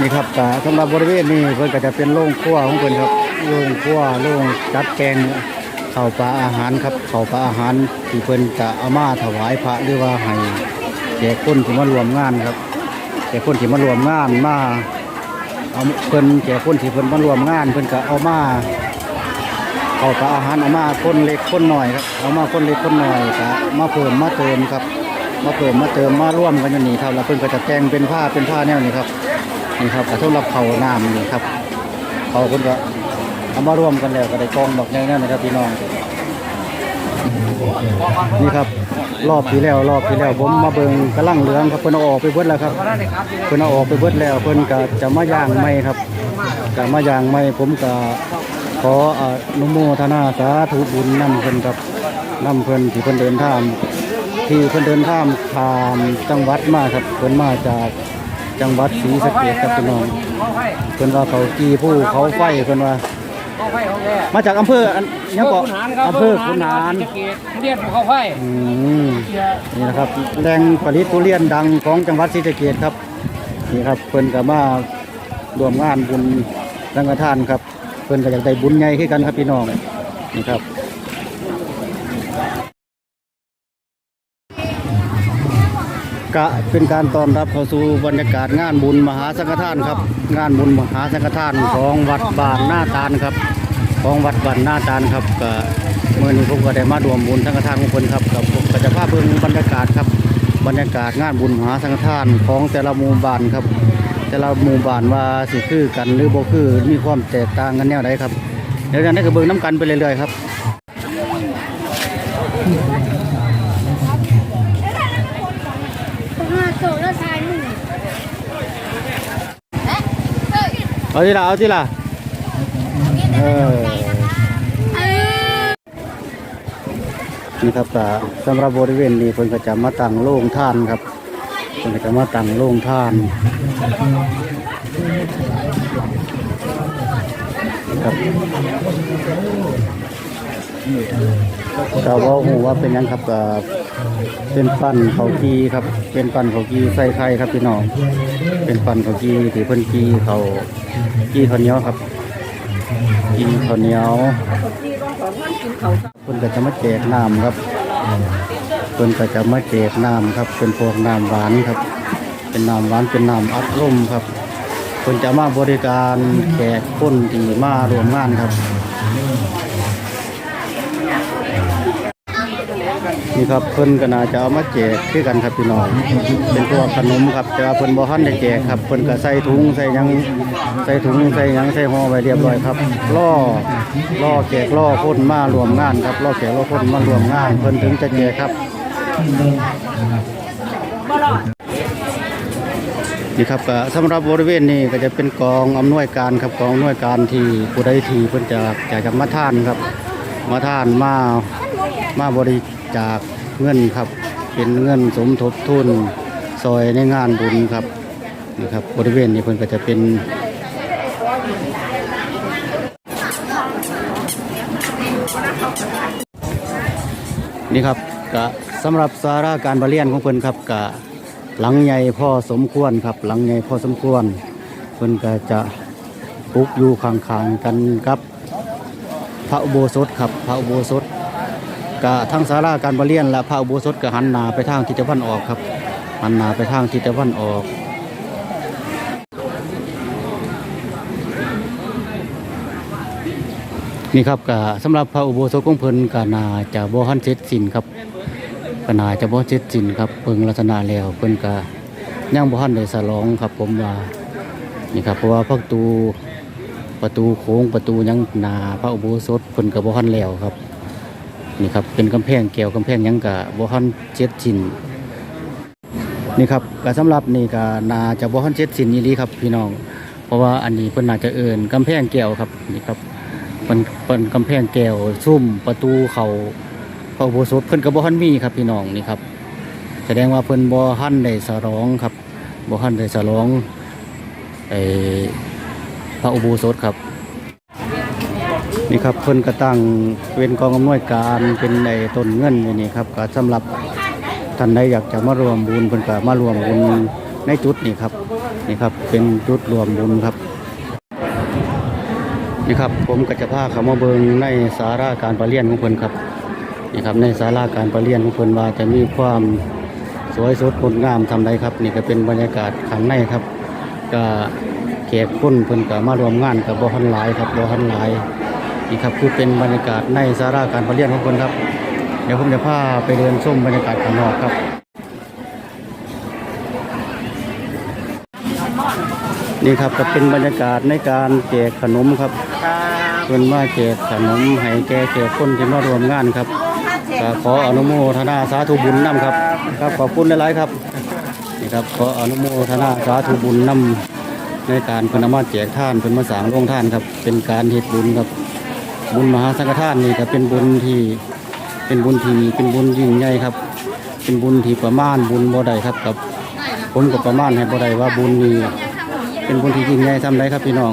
นี่ครับก็สำหรับบริเวณนี้เพิ่นก็จะเป็นโรงครัวของเพิ่นครับโรงครัวโรงจัดแกงข้าปลาอาหารครับเข้าปลาอาหารที่เพิ่นจะเอามาถวายพระหรือว่าให้แก่คนที่มารวมงานครับแก่คนที่มารวมงานมาเอาเพิ่นแก่คนที่เพิ่นมารวมงาน เพิ่นก็เอามาเข้าปลาอาหารเอามาคนเล็กคนหน้อยครับเอามาคนเล็กคนหน้อยก็มาเพิ่มมาเติมครับ มาเพิ่มมาเติมมาร่วมกันอยู่นี่ครับ แล้วเพิ่นก็จะแต่งเป็นผ้าเป็นผ้าแนวนี้ครับนี่ครับกระทุรับเขาน้ำนี่ครับเขาเพิ่นก็เอามาร่วมกันแล้วก็ได้กองดอกใหญ่นั่นนะครับพี่น้องนี่ครับรอบที่แล้วรอบที่แล้วผมมาเบิ่งกระลังเหลืองครับเพิ่นเอาออกไปเบิดแล้วครับเพิ่นเอาออกไปเบิดแล้วเพิ่นก็จะมาย่างใหม่ครับจะมาย่างใหม่ผมก็ขออนุโมทนาสาธุบุญนํเพิ่นครับนํเพิ่นที่เพิ่นเดินทาง ที่เพิ่นเดินข้ามผ่านจังหวัดมาครับเพิ่นมาจากจังหวัดศรีสะเกษครับพี่น้องเพิ่นว่าเขากีผู้เขาไฟเพิ่นว่าเข้าไฟเขาแก่มาจากอำเภออันยังเกาะอำเภอขุนหารจะเกตเรียกเข้าไฟอืมนี่นะครับแหล่งผลิตทุเรียนดังของจังหวัดศรีสะเกษครับนี่ครับเพิ่นก็มารวมงานบุญสังฆทานครับ เพิ่นก็อยากได้บุญใหญ่ขึ้นกันครับพี่น้องนี่ครับ กะเป็นการต้อนรับเข้าสู่บรรยากาศงานบุญมหาสังฆทานครับ งานบุญมหาสังฆทานของวัดบ้านหน้าตาลครับ ของวัดบ้านหน้าตาลครับก็เมื่อนี้ผมก็ได้มาร่วมบุญสังฆทานของคนครับกับผมก็จะพาเบิ่งบรรยากาศครับ บรรยากาศงานบุญมหาสังฆทานของแต่ละหมู่บ้านครับ แต่ละหมู่บ้านว่าสิคือกันหรือบ่คือมีความแตกต่างกันแนวใดครับเดี๋ยวจะได้ก็เบิ่งน้ำกันไปเรื่อยๆครับ ห้าโซแล้วชายหนึ่ง เอาที่ละเอาทีละเออนี่ครับสำหรับบริเวณนี้เพิ่นก็จะมาตั้งโล่งท่านครับเพิ่นก็จะมาตั้งโล่งท่านครับ ก็ว่าหูว่าเป็นยังครับก็เป็นปั้นเขากีครับ เป็นปั้นเขากีใส่ไข่ครับพี่น้อง เป็นปั้นเขากีที่เพิ่นกีเขากีข้าวเหนียวครับกีข้าวเหนียวเพิ่นก็จะมาแจกน้ำครับเพิ่นก็จะมาแจกน้ำครับ เป็นพวกน้ำหวานครับ เป็นน้ำหวานเป็นน้ำอัดลมครับเพิ่นจะมาบริการแขกคนที่มารวมงานครับ นี่ครับเพิ่นก็น่าจะเอามาแจกคือกันครับพี่น้องเป็นพวขนมครับแต่ว่าเพิ่นบ่ทันได้แจกครับเพิ่นก็ใส่ถุงใส่หยังใส่ถุงใส่หยังใส่ห่อไว้เรียบร้อยครับล่อล่อแจกล่อคนมารวมงานครับล่อแจกล่อคนมารวมงาน เพิ่นถึงจะแจกครับนี่ครับก็สำหรับบริเวณนี้ก็จะเป็นกองอำนวยการครับกองอำนวยการที่ผู้ใดที่เพิ่นจะอยากจะมาท่านครับ มาท่านมามาบริ จาคเงินครับ เป็นเงินสมทบทุนซอยในงานบุญครับนี่ครับบริเวณนี้เพิ่นก็จะเป็นนี่ครับก็สำหรับสาราการประเรียนของเพิ่นครับก็หลังใหญ่พ่อสมควรครับ หลังใหญ่พ่อสมควรเพิ่นก็จะปลูกอยู่ข้างๆกันครับ พระอุโบสถครับ พระอุโบสถ กะทั้งศาลาการประเรียนและพระอุโบสถก็หันหน้าไปทางทิศตะวันออกครับหันหน้าไปทางทิศตะวันออกนี่ครับกะสำหรับพระอุโบสถของเพิ่นกะน่าจะบ่ทันเสร็จสิ้นครับก็น่าจะบ่เสร็จสิ้นครับเพิ่งลักษณะแล้วเพิ่นกะยังบ่ทันได้สลองครับ ผมว่านี่ครับเพราะว่าพระตูประตูโค้งประตูยังหนาพระอุโบสถเพิ่นกับบ่ทันแล้วครับ นี่ครับเป็นกำแพงแก้วกำแพงยังกะบ่ทันเจ็ดชินนี่ครับก็สำหรับนี่ก็นาจะบ่ทันเจ็ดชิ้นอีหลีครับพี่น้อง เพราะว่าอันนี้เพิ่นน่าจะเอินกำแพงแก้วครับนี่ครับเป็นเป็นกำแพงแก้วซุ่มประตูเขาพระอุโบสถเพิ่นก็บ่ทันมีครับพี่น้องนี่ครับ แสดงว่าเพิ่นบ่ทันได้สรองครับบ่ทันได้สรองไอพระอุโบสถครับ นี่ครับเพิ่นก็ตั้งเป็นกองอำนวยการเป็นในต้นเงินอนนี่ครับก็สำหรับท่านใดอยากจะมารวมบุญเพิ่นก็มารวมบุญในจุดนี้ครับนี่ครับเป็นจุดรวมบุญครับนี่ครับผมก็จะพาเขามาเบิงในสาราการประเรียนของเพิ่นครับนี่ครับในสาราการประเรียนของเพิ่นว่าจะมีความสวยสดงดงามทำไรครับ นี่ก็เป็นบรรยากาศข้างในครับก็แขกคนเพิ่นก็มารวมงานกับบ่ทันหลายครับบ่ทันหลาย นี่ครับคือเป็นบรรยากาศในสาราการประเรียนของเพิ่นครับ เดี๋ยวผมจะพาไปเดินชมบรรยากาศข้างนอกครับนี่ครับก็เป็นบรรยากาศในการแจกขนมครับเพิ่นมาแจกขนมให้แก่แก่คนที่มารวมงานครับก็ขออนุโมทนาสาธุบุญนํครับครับขอบคุณหลายๆครับนี่ครับขออนุโมทนาสาธุบุญนํในการพนมาแจกท่านเพิ่นมาสางโรงท่านครับเป็นการเฮ็ดบุญครับ บุญมหาสังฆทานนี่ก็เป็นบุญที่เป็นบุญที่เป็นบุญยิ่งใหญ่ครับ เป็นบุญที่ประมาณบุญบ่ได้ครับกับผมก็ประมาณให้บ่ได้ว่าบุญนี่เป็นบุญที่ยิ่งใหญ่ทำได้ครับพี่น้อง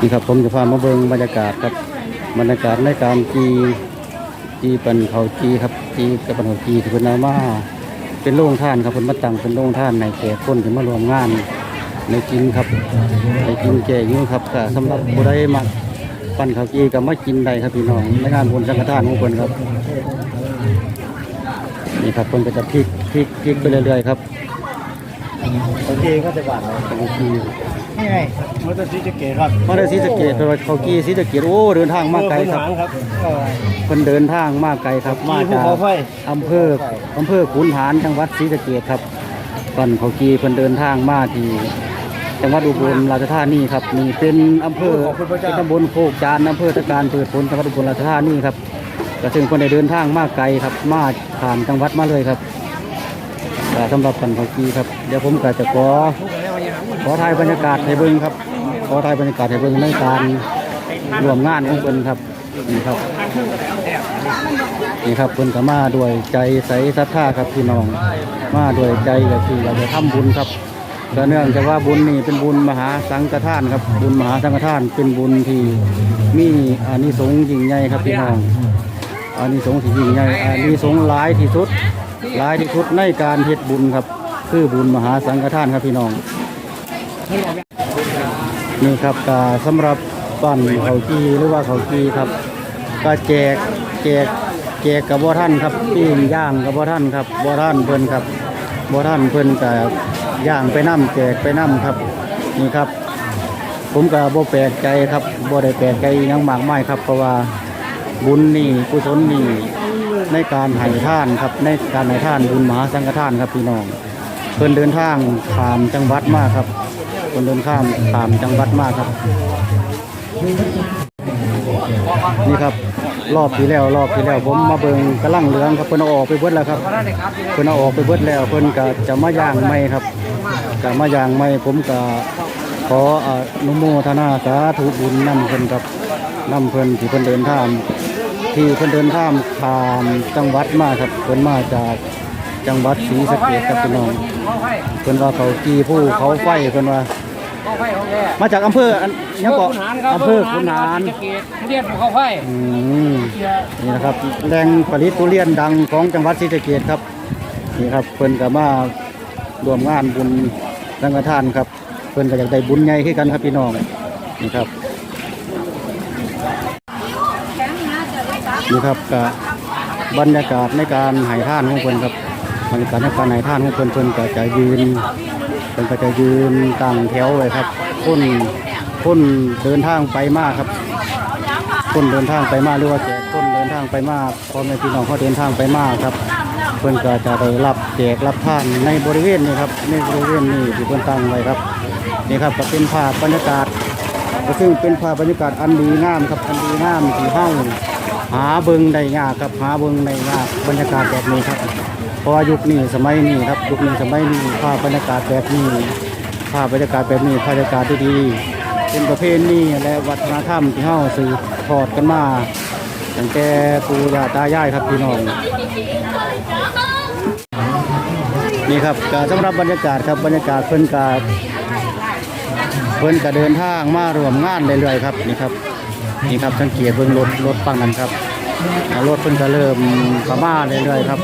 นี่ครับผมจะพามาเบิ่งบรรยากาศครับบรรยากาศในการจีจีปันเขาจีครับจีกับปันเขาจีที่เป็นเอามาเป็นโรงท่านครับเพิ่นมาตังเป็นโรงท่านในแก่คนที่มารวมงานในกินครับในกินแก่ยุ่งครับสำหรับผู้ใดมา ปั้นเขาจีก็มากินได้ครับพี่น้องในงานบุญสังฆทานของเพิ่นครับนี่ครับเพิ่นก็จะพลิกพลิกพลิกไปเรื่อยๆครับโอเคก็จะบาดเลยบางทีนี่ไงมอเตอร์ซีจะเกตครับมาได้ศรีสะเกดเพราะว่าเขากี้ศรีสะเกดโอ้เดินทางมาไกลครับครับเพิ่นเดินทางมาไกลครับมาภูจากเขาไฟอำเภออำเภอขุนหารจังหวัดศรีสะเกดครับตอนเขากี้เพิ่นเดินทางมาที่ จังหวัดอุบลราชธานีครับนี่เป็นอำเภอเป็นตำบลโคกจานอำเภอตะการเปิดผลจังหวัดอุบลราชธานีครับก็ถึงคนได้เดินทางมาไกลครับ มาผ่านจังหวัดมาเลยครับก็สำหรับกันเขากี้ครับเดี๋ยวผมก็จะขอขอถ่ายบรรยากาศให้เบิ่งครับ ขอถ่ายบรรยากาศให้เบิ่งในการร่วมงานของเพิ่นครับนี่ครับนี่ครับเพิ่นก็มาด้วยใจใสศรัทธาครับพี่น้อง มาด้วยใจอยากที่อยากจะทำบุญครับ ก็เนื่องจากว่าบุญนี่เป็นบุญมหาสังฆทานครับ บุญมหาสังฆทานเป็นบุญที่มีอานิสงส์ยิ่งใหญ่ครับพี่น้องอานิสงส์ที่ยิ่งใหญ่อานิสงส์หลายที่สุดหลายที่สุดในการเฮ็ดบุญครับ คือบุญมหาสังฆทานครับพี่น้องนี่ครับก็สำหรับปั้นเขากีหรือว่าเขากีครับก็แจกแจกแจกกับบ่ท่านครับปิ้งย่างกับบ่ท่านครับบ่ท่านเพิ่นครับบ่ท่านเพิ่นก็ ย่างไปน้ำแจกไปน้ำครับ นี่ครับ ผมก็บ่แปลกใจครับบ่ได้แปลกใจอิหยังมากไมายครับ เพราะว่าบุญนี่กุศลนี่ในการให้ท่านครับ ในการให้ท่านบุญมหาสังฆทานครับพี่น้องเพิ่นเดินทางข้ามจังหวัดมากครับเพิ่นเดินข้ามข้ามจังหวัดมากครับ นี่ครับ รอบที่แล้วรอบที่แล้วผมมาเบิ่งกระลังเหลืองครับเพิ่นเอาออกไปเบิดแล้วครับเพิ่นเอาออกไปเบิดแล้วเพิ่นก็จะมาย่างใหม่ครับจะมาย่างใหม่ผมก็ขออนุโมทนาสาธุบุญนำเพิ่นครับนำเพิ่นที่เพิ่นเดินทางที่เพิ่นเดินทางข้ามจังหวัดมาครับเพิ่นมาจากจังหวัดศรีสะเกษครับพี่น้องเพิ่นว่าเขาจีผู้เขาไฟเพิ่นว่า เขาไฟของแกมาจากอำเภออันยังเกาะอำเภอขุนหารจะเกตเรียนภูเขาไฟอืมนี่นะครับแหล่งผลิตทุเรียนดังของจังหวัดศรีสะเกษครับนี่ครับเพิ่นก็มารวมงานบุญสังฆทานครับ เพิ่นก็อยากได้บุญใหญ่คือกันครับพี่น้องนี่ครับนี่ครับก็บรรยากาศในการใหายท่านของเพิ่นครับบรรยากาศในการใหายท่านของเพิ่นเพิ่นก็จะยืน เพิ่นก็จะยืนตั้งแถวไว้ครับคนคนเดินทางไปมากครับคนเดินทางไปมากหรือว่าแขกคนเดินทางไปมาพ่อแม่พี่น้องเขาเดินทางไปมากครับ เพิ่อนก็จะได้รับแจกรับท่านในบริเวณนี้ครับในบริเวณนี้ที่เพิ่อนตั้งไว้ครับนี่ครับก็เป็นภาพบรรยากาศก็ซึ่งเป็นภาพบรรยากาศอันดีงามครับอันดีงามที่เฮาหาเบิงได้ยากครับหาเบิงได้ยากบรรยากาศแบบนี้ครับ เพราะว่ายุคนี้สมัยนี้ครับยุคนี้สมัยนี้ภาพบรรยากาศแบบนี้ภาพบรรยากาศแบบนี้ภาพบรรยากาศดีๆเป็นประเพณีและวัฒนธรรมที่เฮาสืบทอดกันมาตั้งแต่ปู่ย่าตายายครับพี่น้องนี่ครับก็สำหรับบรรยากาศครับบรรยากาศเพิ่นกาเพิ่นก็เดินทางมารวมงานเรื่อยๆครับนี่ครับนี่ครับสังเกตเบิ่งรถรถฟังนั้นครับ รถเพิ่นก็เริ่มเข้ามาเรื่อยๆครับ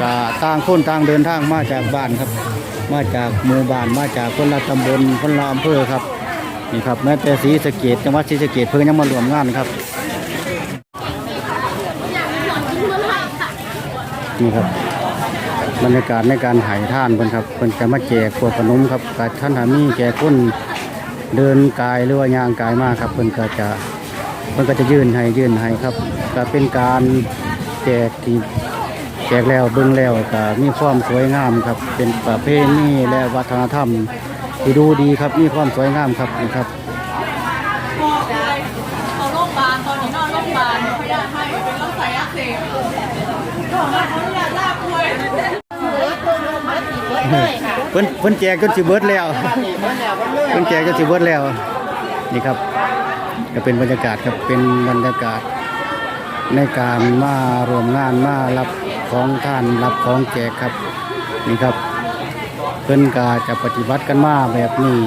ก็ต่างคนต่างเดินทางมาจากบ้านครับ มาจากหมู่บ้านมาจากคนละตำบลคนละอำเภอครับนี่ครับแม้แต่ศรีสะเกดจังหวัดศรีสะเกดเพิ่งยังมารวมงานครับนี่ครับบรรยากาศในการหายท่านเพิ่นครับเพิ่นจะมาแจกพวกขนมครับกาท่านหามีแจกคนเดินกายหรือว่ายางกายมากครับเพิ่นก็จะเพิ่นก็จะยื่นให้ยื่นให้ครับ ก็เป็นการแจกที่แจกแล้วเบิ่งแล้วก็มีความสวยงามครับ เป็นประเพณีและวัฒนธรรมที่ดูดีครับมีความสวยงามครับนี่ครับเขาโรงพยาบาลตอนนี้นอนโรงพยาบาลเขาอยากให้เป็นโรคไตอักเสบเขาอยากลาป่วยเพิ่นเพิ่นแจกจนสิเบิดแล้วเพิ่นแจกจนสิเบิดแล้วนี่ครับก็เป็นบรรยากาศครับเป็นบรรยากาศ ในการมารวมงานมารับของท่านรับของแจกครับนี่ครับ เพิ่อนก็จะปฏิบัติกันมาแบบนี้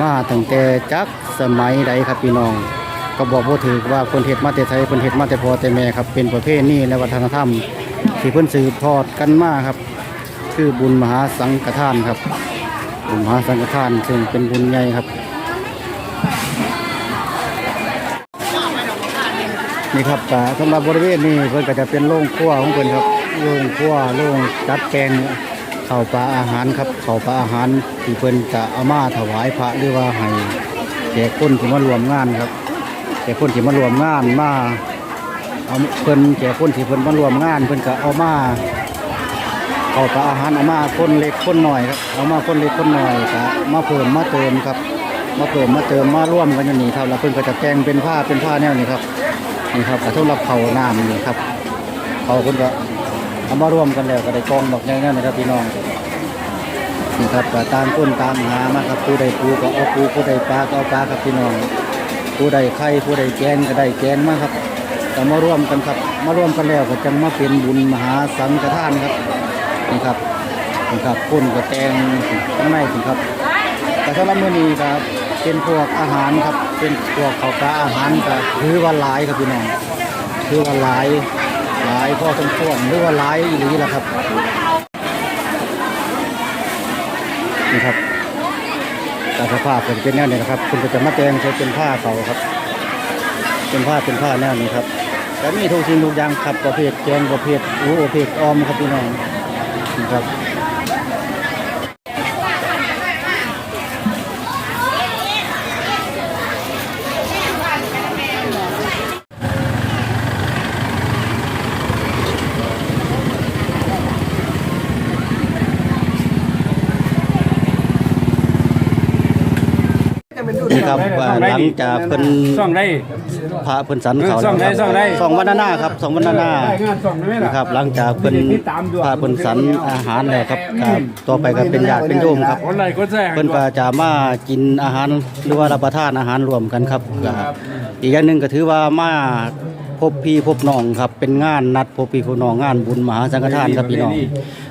มาตั้งแต่จักสมัยใดครับพี่น้อง ก็บอกว่าถือว่าคนเฮ็ดมาแต่ไทยคนเฮ็ดมาแต่พอแต่แม่ครับเป็นประเพณีและวัฒนธรรม ที่เพิ่อนสืบทอดกันมาครับ คือบุญมหาสังฆทานครับบุญมหาสังฆทานซึ่งเป็นบุญใหญ่ครับ นี่ครับก็สำหรับบริเวณนี้เพิ่นก็จะเป็นโรงครัวของเพิ่นครับโรงครัวโรงจัดแกงข้าวปลาอาหารครับข้าวปลาอาหารที่เพิ่นจะเอามาถวายพระหรือว่าให้แก่คนที่มารวมงานครับแก่คนที่มารวมงานมาเอาเพิ่นแก่คนที่เพิ่นมารวมงาน เพิ่นก็เอามาข้าวปลาอาหารเอามาคนเล็กคนหน่อยครับเอามาคนเล็กคนหน่อยก็มาเพิ่มมาเติมครับ มาเติมมาเติมมาร่วมกันอย่างนี้ครับแล้วเพิ่นก็จะแกงเป็นผ้าเป็นผ้าแนวนี้ครับ นี่ครับกระทบรับเขาน้ำนี่ครับเขาคนก็เอามารวมกันแล้วก็ได้กองดอกใหญ่นั่นนะครับพี่น้องนี่ครับก็ตามคนตามหามาครับผู้ใดปูก็เอาปูผู้ใดปลาก็เอาปลาครับพี่น้องผู้ใดไข่ผู้ใดแกงก็ได้แกงมาครับก็มาร่วมกันครับ มาร่วมกันแล้วก็จังมาเป็นบุญมหาสังฆทานครับนี่ครับนี่ครับคนก็แกงข้างในสิครับ แต่สำหรับมื้อนี้ครับ เป็นพวกอาหารครับ เป็นพวกข้าวปลาอาหารก็ถือว่าหลายครับพี่น้องถือว่าหลายหลายพอสมควรหรือว่าหลายอีหลีล่ะครับนี่ครับแต่สภาพเป็นเป็นแนวนี้นะครับคุณก็จะมาแตงใช้เป็นผ้าเขาครับ เป็นผ้าเป็นผ้าแนวนี้ครับแต่มีทุกสิ่งทุกอย่างครับประเภทแกงประเภทอูประเภทออมครับพี่น้องนี่ครับ นี่ครับว่าหลังจากเพิ่นซ่องได้พระเพิ่นสันเขาเออส่องได้ส่องได้สองวันหน้าครับสองวันหน้าได้งานซ่องได้ไหมล่ะนะครับ หลังจากเพิ่นติดตามด้วยพระเพิ่นสันอาหารแล้วครับก็ต่อไปก็เป็นญาติเป็นโยมครับคนไรก็แจ้งเพิ่นก็จะมากินอาหารหรือว่ารับประทานอาหารรวมกันครับก็อีกอย่างหนึ่งก็ถือว่ามาพบพี่พบน้องครับเป็นงานนัดพบพี่พบน้องงานบุญมหาสังฆทานครับพี่น้อง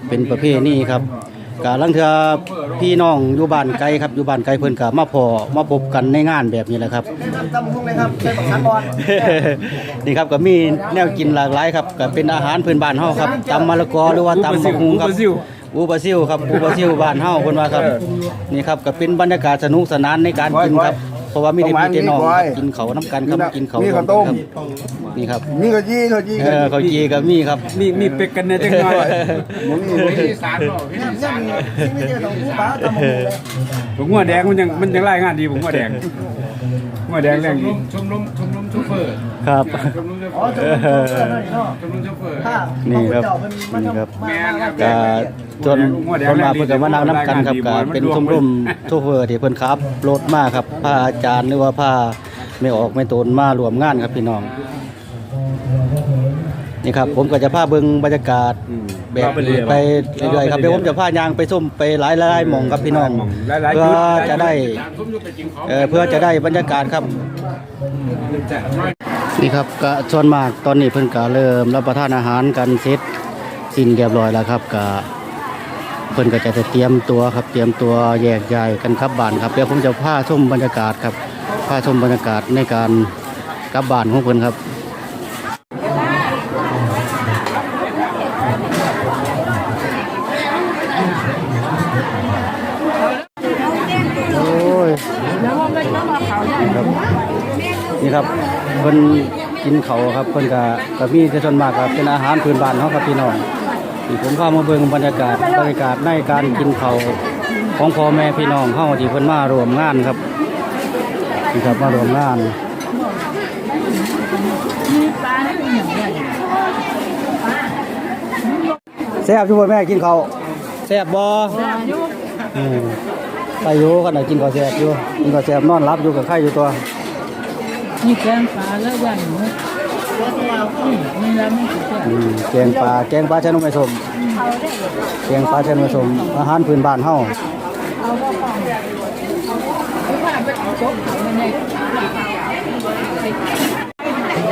เป็นประเพณีครับ ก็ลังเทือพี่น้องอยู่บ้านไกลครับอยู่บ้านไกลเพิ่นก็มาพอมาพบกันในงานแบบนี้แหละครับ ตำพุงเลยครับเป็นบักสันบอลนี่ครับก็มีแนวกินหลากหลายครับก็เป็นอาหารพื้นบ้านเฮาครับตำมะละกอหรือว่าตำมะฮุงครับอูบาซิลครับอูบาซิลบ้านเฮาเพิ่นว่าครับนี่ครับก็เป็นบรรยากาศสนุกสนานในการกินครับ เพราะว่ามีแต่พี่แต่น้องครับกินเขาวน้ำกันครับกินเขาวมีข้าวต้มครับนี่ครับมีข้าวจี้ข้าวจี้เออเขาวจีก็มีครับมีมีเป็กกันเนี่ยจังหน่อยมึงนี่มีสารผมหัวแดงมันยังมันยังไล่งานดีผมหัวแดงหัวแดงแรงดีชมรมชมรมโช เฟอร์ครับ ชมรมโชเฟอ๋ออร์จะเป็นเนาะชมรมโชเฟอร์ถ้านี่ครับนี่ครับก็จนคนมาเพิ่นก็มานั่งน้ำกันครับก็เป็นชมรมโชเฟอร์ที่เพิ่นขับรถมาครับพาอาจารย์หรือว่าพาไม่ออกไม่ตนมารวมงานครับพี่น้องนี่ครับ ผมก็จะพาเบิ่งบรรยากาศ แบบนี้ไปเรื่อยๆครับเดี๋ยวผมจะพายางไปส้มไปหลายๆหม่องครับพี่น้องเพื่อจะได้เอ่อเพื่อจะได้บรรยากาศครับ นี่ครับก็ส่วนมากตอนนี้เพิ่นก็เริ่มรับประทานอาหารกันเสร็จสิ้นเรียบร้อยแล้วครับก็เพิ่นก็จะเตรียมตัวครับเตรียมตัวแยกย้ายกันครับบ้านครับเดี๋ยวผมจะพาชมบรรยากาศครับพาชมบรรยากาศในการกลับบ้านของเพิ่นครับ นี่ครับเพิ่นกินเขาครับเพิ่นก็ก็มีแต่ส่วนมากก็เป็นอาหารพื้นบ้านเฮาครับพี่น้องที่ผมพามาเบิ่งบรรยากาศบรรยากาศในการกินเขาของพ่อแม่พี่น้องเฮาที่เพิ่นมารวมงานครับนี่ครับมารวมงานแซ่บอยู่บ่แม่กินเขาแซ่บบ่อืมไปอยู่กันน่ะกินข้าวแซ่บอยู่กินข้าวแซ่บนอนหลับอยู่กับไข่อยู่ตัว นี่แกงปลาแล้วย่างหมูนี่แล้วไม่ถูกอืมแกงปลาแกงปลาชะนุ่มไอสมแกงปลาชะนุ่มไอสมอาหารพื้นบ้านเฮา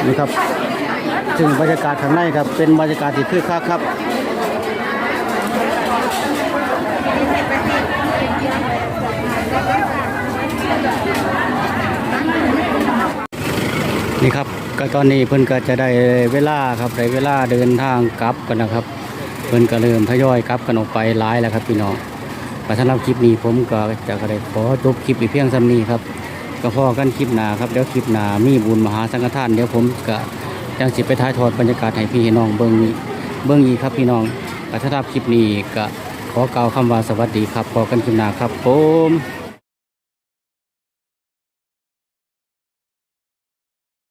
นี่ครับซึ่งบรรยากาศข้างในครับ เป็นบรรยากาศที่คึกคักครับ นี่ครับก็ตอนนี้เพิ่นก็จะได้เวลาครับได้เวลาเดินทางกลับกันนะครับ เพิ่นก็เริ่มทยอยกลับกันออกไปหลายแล้วครับพี่น้องก็สำหรับคลิปนี้ผมก็จะก็ได้ขอจบคลิปอีกเพียงสำนี้ครับก็พอกันคลิปหนาครับเดี๋ยวคลิปหนามีบุญมหาสังฆทานเดี๋ยวผมก็จังสิไปถ่ายทอดบรรยากาศให้พี่น้องเบิ่งอีกเบิ่งอีกครับพี่น้องก็สำหรับคลิปนี้ก็ขอกล่าวคำว่าสวัสดีครับพอกันคลิปหนาครับผม